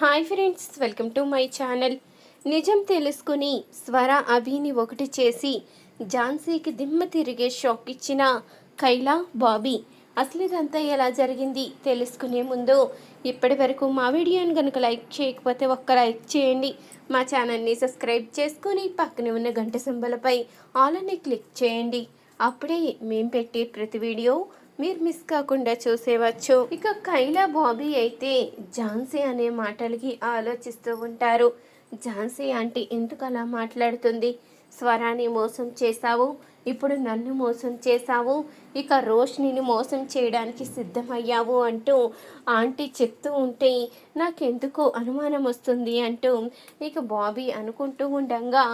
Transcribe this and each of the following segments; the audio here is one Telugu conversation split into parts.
Hi friends welcome to my channel. నిజం తెలుసుకుని స్వర అభిని ఒకటి చేసి ఝాన్సీకి దిమ్మ తిరిగే షాక్ ఇచ్చిన కైలా బాబీ. అసలు ఇదంతా ఎలా జరిగింది తెలుసుకునే ముందు ఇప్పటి వరకు మా వీడియోని కనుక లైక్ చేయకపోతే ఒక్క లైక్ చేయండి. మా ఛానల్ని సబ్స్క్రైబ్ చేసుకొని పక్కనే ఉన్న గంట సింబలపై ఆల్ అని క్లిక్ చేయండి. అప్పుడే మేము పెట్టే ప్రతి వీడియో మీరు మిస్ కాకుండా చూసేవచ్చు. ఇక కైలా బాబీ అయితే ఝాన్సీ అనే మాటలకి ఆలోచిస్తూ ఉంటారు. ఝాన్సీ ఆంటీ ఎందుకు అలా మాట్లాడుతుంది? స్వరాన్ని మోసం చేశావు. ఇప్పుడు నన్ను మోసం చేశావు. ఇక రోష్నిని మోసం చేయడానికి సిద్ధమయ్యావు అంటూ ఆంటీ చెప్తూ ఉంటే నాకెందుకు అనుమానం వస్తుంది అంటూ ఇక బాబీ అనుకుంటూ ఉండగా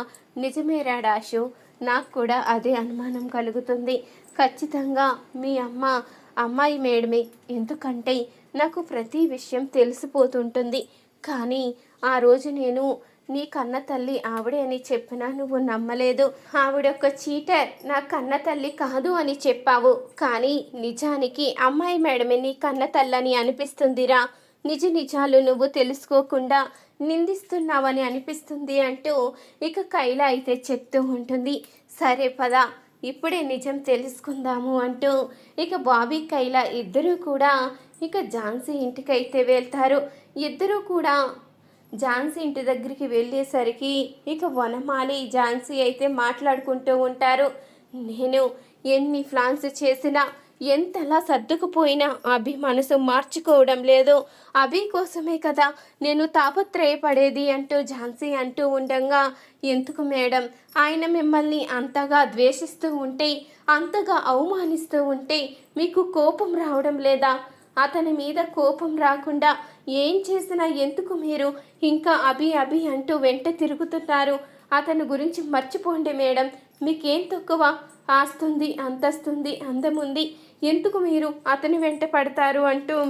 నిజమే రాడాషు నాకు కూడా అదే అనుమానం కలుగుతుంది. ఖచ్చితంగా మీ అమ్మ అమ్మాయి మేడమే. ఎందుకంటే నాకు ప్రతి విషయం తెలిసిపోతుంటుంది. కానీ ఆ రోజు నేను నీ కన్న తల్లి ఆవిడే అని చెప్పినా నువ్వు నమ్మలేదు. ఆవిడొక చీటర్ నా కన్న తల్లి కాదు అని చెప్పావు. కానీ నిజానికి అమ్మాయి మేడమే నీ కన్న తల్లని అనిపిస్తుందిరా. నిజ నిజాలు నువ్వు తెలుసుకోకుండా నిందిస్తున్నావని అనిపిస్తుంది అంటూ ఇక కైలా అయితే చెప్తూ ఉంటుంది. సరే పదా. ఇప్పుడే నిజం తెలుసుకుందాము అంటూ ఇక బాబీ కైలా ఇద్దరూ కూడా ఇక ఝాన్సీ ఇంటికైతే వెళ్తారు. ఇద్దరూ కూడా ఝాన్సీ ఇంటి దగ్గరికి వెళ్ళేసరికి ఇక వనమాలి ఝాన్సీ అయితే మాట్లాడుకుంటూ ఉంటారు. నేను ఎన్ని ప్లాన్స్ చేసినా ఎంతలా సర్దుకుపోయినా అభి మనసు మార్చుకోవడం లేదు. అభి కోసమే కదా నేను తాపత్రయపడేది అంటూ ఝాన్సీ అంటూ ఉండగా ఎందుకు మేడం? ఆయన మిమ్మల్ని అంతగా ద్వేషిస్తూ ఉంటే అంతగా అవమానిస్తూ ఉంటే మీకు కోపం రావడం లేదా? అతని మీద కోపం రాకుండా ఏం చేసినా ఎందుకు మీరు ఇంకా అభి అభి అంటూ వెంట తిరుగుతున్నారు? అతని గురించి మర్చిపోండి మేడం. మీకేం తక్కువ? ఆస్తుంది అంతస్తుంది అందముంది. ఎందుకు మీరు అతని వెంట పడతారు అంటూ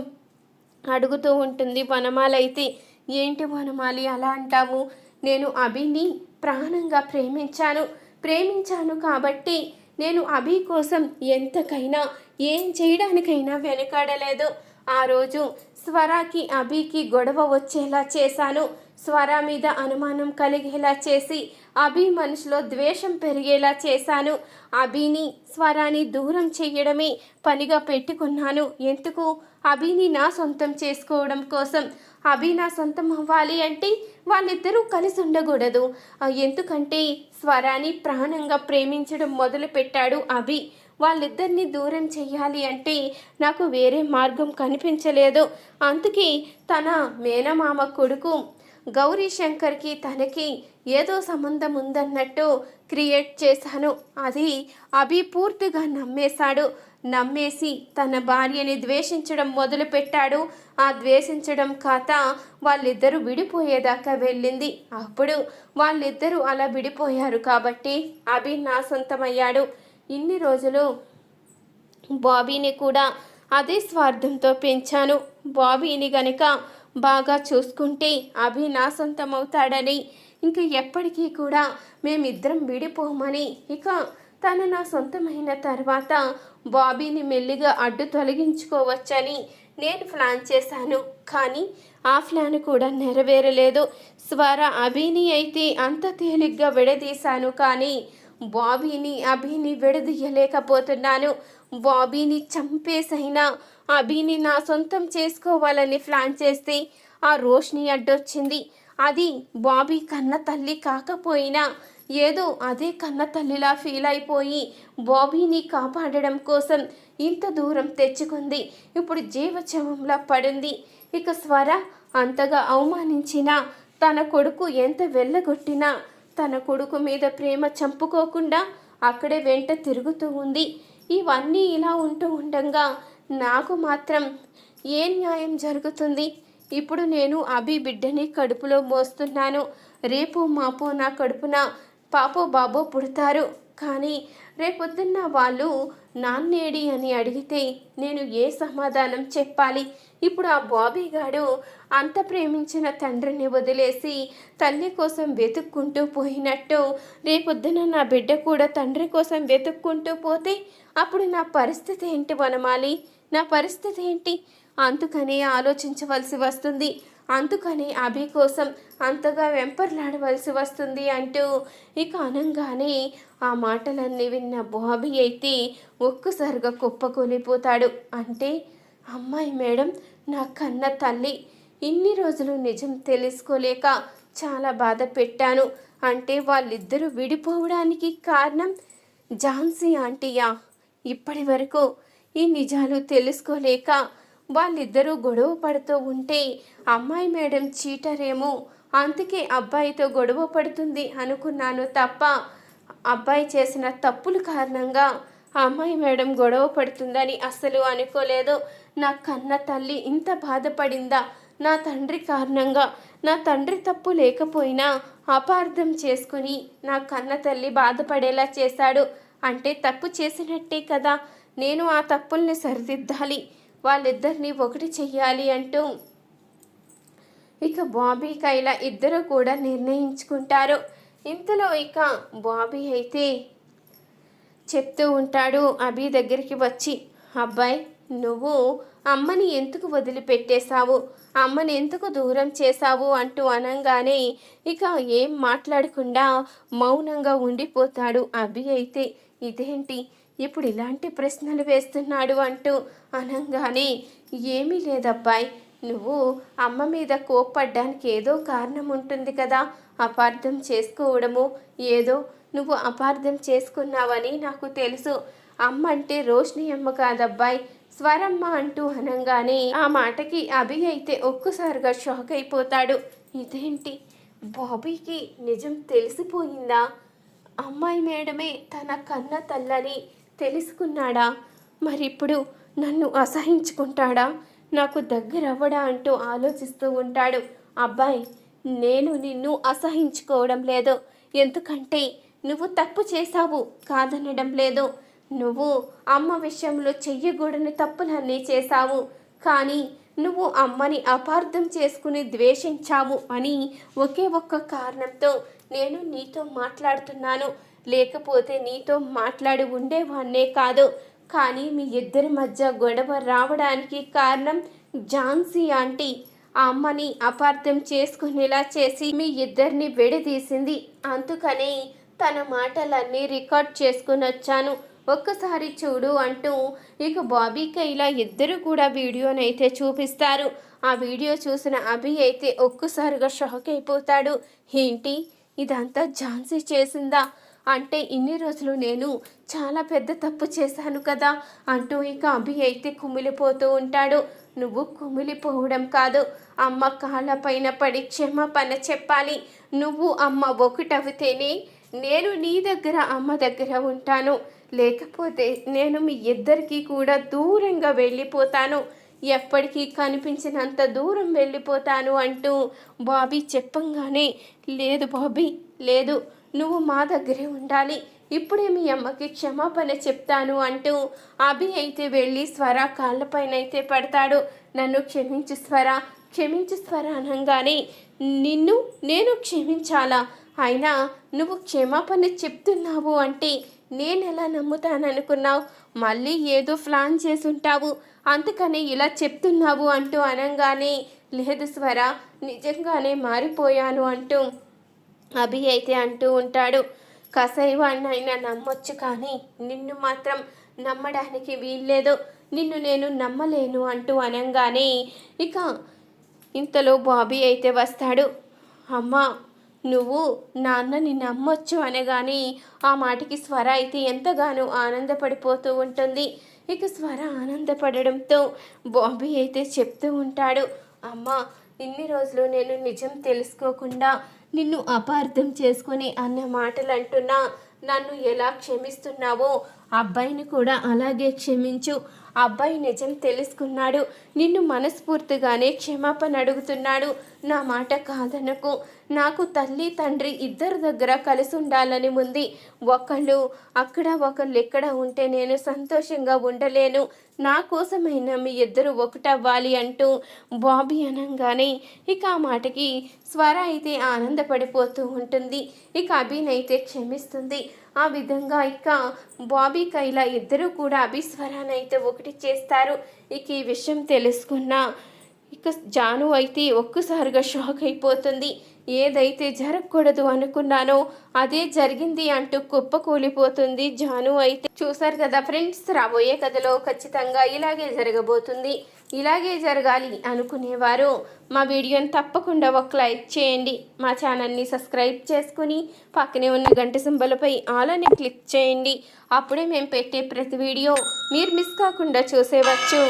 అడుగుతూ ఉంటుంది వనమాలైతే. ఏంటి వనమాలి? అలా అంటాము. నేను అభిని ప్రాణంగా ప్రేమించాను. ప్రేమించాను కాబట్టి నేను అభి కోసం ఎంతకైనా ఏం చేయడానికైనా వెనకాడలేదు. ఆ రోజు స్వరాకి అభికి గొడవ వచ్చేలా చేశాను. స్వర మీద అనుమానం కలిగేలా చేసి అభి మనసులో ద్వేషం పెరిగేలా చేశాను. అభిని స్వరాన్ని దూరం చేయడమే పనిగా పెట్టుకున్నాను. ఎందుకు? అభిని నా సొంతం చేసుకోవడం కోసం. అభి నా సొంతం అవ్వాలి అంటే వాళ్ళిద్దరూ కలిసి ఉండకూడదు. ఎందుకంటే స్వరాన్ని ప్రాణంగా ప్రేమించడం మొదలు పెట్టాడు అభి. వాళ్ళిద్దరిని దూరం చేయాలి అంటే నాకు వేరే మార్గం కనిపించలేదు. అందుకే తన మేనమామ కొడుకు గౌరీ శంకర్కి తనకి ఏదో సంబంధం ఉందన్నట్టు క్రియేట్ చేశాను. అది అభి పూర్తిగా నమ్మేశాడు. నమ్మేసి తన భార్యని ద్వేషించడం మొదలుపెట్టాడు. ఆ ద్వేషించడం కాత వాళ్ళిద్దరూ విడిపోయేదాకా వెళ్ళింది. అప్పుడు వాళ్ళిద్దరూ అలా విడిపోయారు కాబట్టి అభి నా సొంతమయ్యాడు. ఇన్ని రోజులు బాబీని కూడా అదే స్వార్థంతో పెంచాను. బాబీని గనక బాగా చూసుకుంటే అభి నా సొంతమవుతాడని ఇంక ఎప్పటికీ కూడా మేమిద్దరం విడిపోమని. ఇక తను నా సొంతమైన తర్వాత బాబీని మెల్లిగా అడ్డు తొలగించుకోవచ్చని నేను ప్లాన్ చేశాను. కానీ ఆ ప్లాన్ కూడా నెరవేరలేదు. స్వర అభిని అయితే అంత తేలిగ్గా విడదీశాను. కానీ బాబీని అభిని విడదీయలేకపోతున్నాను. బాబీని చంపేసైనా అభిని నా సొంతం చేసుకోవాలని ప్లాన్ చేస్తే ఆ రోష్ని అడ్డొచ్చింది. అది బాబీ కన్న తల్లి కాకపోయినా ఏదో అదే కన్న తల్లిలా ఫీల్ అయిపోయి బాబీని కాపాడడం కోసం ఇంత దూరం తెచ్చుకుంది. ఇప్పుడు జీవచవంలా పడింది. ఇక స్వర అంతగా అవమానించినా తన కొడుకు ఎంత వెళ్ళగొట్టినా తన కొడుకు మీద ప్రేమ చంపుకోకుండా అక్కడే వెంట తిరుగుతూ ఉంది. ఇవన్నీ ఇలా ఉంటూ ఉండగా నాకు మాత్రం ఏ న్యాయం జరుగుతుంది? ఇప్పుడు నేను అభి బిడ్డని కడుపులో మోస్తున్నాను. రేపు మాపో నా కడుపున పాపో బాబో పుడతారు. కానీ రేపొద్దున్న వాళ్ళు నాన్నేడి అని అడిగితే నేను ఏ సమాధానం చెప్పాలి? ఇప్పుడు ఆ బాబీ గాడు అంత ప్రేమించిన తండ్రిని వదిలేసి తల్లి కోసం వెతుక్కుంటూ పోయినట్టు రేపొద్దున నా బిడ్డ కూడా తండ్రి కోసం వెతుక్కుంటూ పోతే అప్పుడు నా పరిస్థితి ఏంటి వనమాలి? నా పరిస్థితి ఏంటి? అందుకని ఆలోచించవలసి వస్తుంది. అందుకని అభి కోసం అంతగా వెంపర్లాడవలసి వస్తుంది అంటూ ఇక అనంగానే ఆ మాటలన్నీ విన్న బాబీ అయితే ఒక్కసారిగా కుప్పకూలిపోతాడు. అంటే అమ్మాయి మేడం నా కన్న తల్లి ఇన్ని రోజులు నిజం తెలుసుకోలేక చాలా బాధ పెట్టాను. అంటే వాళ్ళిద్దరూ విడిపోవడానికి కారణం ఝాన్సీ ఆంటీయా? ఇప్పటి వరకు ఈ నిజాలు తెలుసుకోలేక వాళ్ళిద్దరూ గొడవ పడుతూ ఉంటే అమ్మాయి మేడం చీటరేమో అందుకే అబ్బాయితో గొడవ పడుతుంది అనుకున్నాను తప్ప అబ్బాయి చేసిన తప్పుల కారణంగా అమ్మాయి మేడం గొడవ పడుతుందని అస్సలు అనుకోలేదు. నా కన్న తల్లి ఇంత బాధపడిందా? నా తండ్రి కారణంగా నా తండ్రి తప్పు లేకపోయినా అపార్థం చేసుకుని నా కన్న తల్లి బాధపడేలా చేశాడు. అంటే తప్పు చేసినట్టే కదా నేను ఆ తప్పుల్ని సరిదిద్దాలి. వాళ్ళిద్దరిని ఒకటి చెయ్యాలి అంటూ ఇక బాబీ కైలా ఇద్దరు కూడా నిర్ణయించుకుంటారు. ఇంతలో ఇక బాబీ అయితే చెప్తూ ఉంటాడు అభి దగ్గరికి వచ్చి అబ్బాయి నువ్వు అమ్మని ఎందుకు వదిలిపెట్టేశావు? అమ్మని ఎందుకు దూరం చేశావు? అంటూ అనగానే ఇక ఏం మాట్లాడకుండా మౌనంగా ఉండిపోతాడు అభి అయితే. ఇదేంటి? ఇప్పుడు ఇలాంటి ప్రశ్నలు వేస్తున్నాడు అంటూ అనగానే ఏమీ లేదబ్బాయి నువ్వు అమ్మ మీద కోప్పడ్డానికి ఏదో కారణం ఉంటుంది కదా అపార్థం చేసుకోవడము ఏదో నువ్వు అపార్థం చేసుకున్నావని నాకు తెలుసు. అమ్మ అంటే రోషిని అమ్మ కాదబ్బాయి స్వరమ్మ అంటూ అనగానే ఆ మాటకి అభి అయితే ఒక్కసారిగా షాక్ అయిపోతాడు. ఇదేంటి? బాబీకి నిజం తెలిసిపోయిందా? అమ్మాయి మేడమే తన కన్న తల్లని తెలుసుకున్నాడా? మరిప్పుడు నన్ను అసహించుకుంటాడా? నాకు దగ్గరవ్వడా అంటూ ఆలోచిస్తూ ఉంటాడు. అబ్బాయి నేను నిన్ను అసహించుకోవడం లేదు. ఎందుకంటే నువ్వు తప్పు చేశావు కాదనడం లేదు. నువ్వు అమ్మ విషయంలో చెయ్యకూడని తప్పులన్నీ చేశావు. కానీ నువ్వు అమ్మని అపార్థం చేసుకుని ద్వేషించావు అని ఒకే ఒక్క కారణంతో నేను నీతో మాట్లాడుతున్నాను. లేకపోతే నీతో మాట్లాడి ఉండేవాన్నే కాదు. కానీ మీ ఇద్దరి మధ్య గొడవ రావడానికి కారణం ఝాన్సీ ఆంటీ. ఆ అమ్మని అపార్థం చేసుకునేలా చేసి మీ ఇద్దరిని విడదీసింది. అందుకని తన మాటలన్నీ రికార్డ్ చేసుకుని వచ్చాను. ఒక్కసారి చూడు అంటూ ఇక బాబీ ఇలా ఇద్దరు కూడా వీడియోనైతే చూపిస్తారు. ఆ వీడియో చూసిన అభి అయితే ఒక్కసారిగా షాక్ అయిపోతాడు. ఏంటి? ఇదంతా ఝాన్సీ చేసిందా? అంటే ఇన్ని రోజులు నేను చాలా పెద్ద తప్పు చేశాను కదా అంటూ ఇక అభి అయితే కుమిలిపోతూ ఉంటాడు. నువ్వు కుమిలిపోవడం కాదు. అమ్మ కాళ్ళపైన పడి క్షమాపణ చెప్పాలి. నువ్వు అమ్మ ఒకటవితేనే నేను నీ దగ్గర అమ్మ దగ్గర ఉంటాను. లేకపోతే నేను మీ ఇద్దరికీ కూడా దూరంగా వెళ్ళిపోతాను. ఎప్పటికీ కనిపించినంత దూరం వెళ్ళిపోతాను అంటూ బాబీ చెప్పంగానే లేదు బాబీ లేదు. నువ్వు మా దగ్గరే ఉండాలి. ఇప్పుడే మీ అమ్మకి క్షమాపణ చెప్తాను అంటూ అభి అయితే వెళ్ళి స్వర కాళ్ళపైన అయితే పడతాడు. నన్ను క్షమించు స్వర క్షమించు స్వర అనగానే నిన్ను నేను క్షమించాలా? అయినా నువ్వు క్షమాపణ చెప్తున్నావు అంటే నేను ఎలా నమ్ముతాననుకున్నావు? మళ్ళీ ఏదో ప్లాన్ చేసుంటావు అందుకని ఇలా చెప్తున్నావు అంటూ అనగానే లేదు స్వర నిజంగానే మారిపోయాను అంటూ అభి అయితే అంటూ ఉంటాడు కసైవాణ్ణైనా నమ్మొచ్చు కానీ నిన్ను మాత్రం నమ్మడానికి వీల్లేదు. నిన్ను నేను నమ్మలేను అంటూ అనగానే ఇక ఇంతలో బాబీ అయితే వస్తాడు. అమ్మా నువ్వు నాన్నని నమ్మొచ్చు అనగానే ఆ మాటకి స్వర అయితే ఎంతగానో ఆనందపడిపోతూ ఉంటుంది. ఇక స్వర ఆనందపడడంతో బాబీ అయితే చెప్తూ ఉంటాడు అమ్మ ఇన్ని రోజులు నేను నిజం తెలుసుకోకుండా నిన్ను అపార్థం చేసుకొని అన్న మాటలు అంటున్నా నన్ను ఎలా క్షమిస్తున్నావో అబ్బాయిని కూడా అలాగే క్షమించు. అబ్బాయి నిజం తెలుసుకున్నాడు. నిన్ను మనస్ఫూర్తిగానే క్షమాపణ అడుగుతున్నాడు. నా మాట కాదనకు. నాకు తల్లి తండ్రి ఇద్దరి దగ్గర కలిసి ఉండాలని ఉంది. ఒకళ్ళు అక్కడ ఒకళ్ళు ఇక్కడ ఉంటే నేను సంతోషంగా ఉండలేను. నా కోసమైనా మీ ఇద్దరు ఒకటవ్వాలి అంటూ బాబీ అనగానే ఇక ఆ మాటకి స్వర అయితే ఆనందపడిపోతూ ఉంటుంది. ఇక అభినైతే క్షమిస్తుంది. ఆ విధంగా ఇక బాబీ కైలా ఇద్దరు కూడా అభిస్వరానైతే ఒకటి చేస్తారు. ఇక ఈ విషయం తెలుసుకున్న ఇక జాను అయితే ఒక్కసారిగా షాక్ అయిపోతుంది. ఏదైతే జరగకూడదు అనుకున్నానో అదే జరిగింది అంటూ కుప్పకూలిపోతుంది జాను అయితే. చూసారు కదా ఫ్రెండ్స్ రాబోయే కథలో ఖచ్చితంగా ఇలాగే జరగబోతుంది. ఇలాగే జరగాలి అనుకునేవారు. మా వీడియోని తప్పకుండా ఒక లైక్ చేయండి. మా ఛానల్ని సబ్స్క్రైబ్ చేసుకుని పక్కనే ఉన్న గంట సింబలపై ఆల్ అని క్లిక్ చేయండి. అప్పుడే మేము పెట్టే ప్రతి వీడియో మీరు మిస్ కాకుండా చూసేవచ్చు.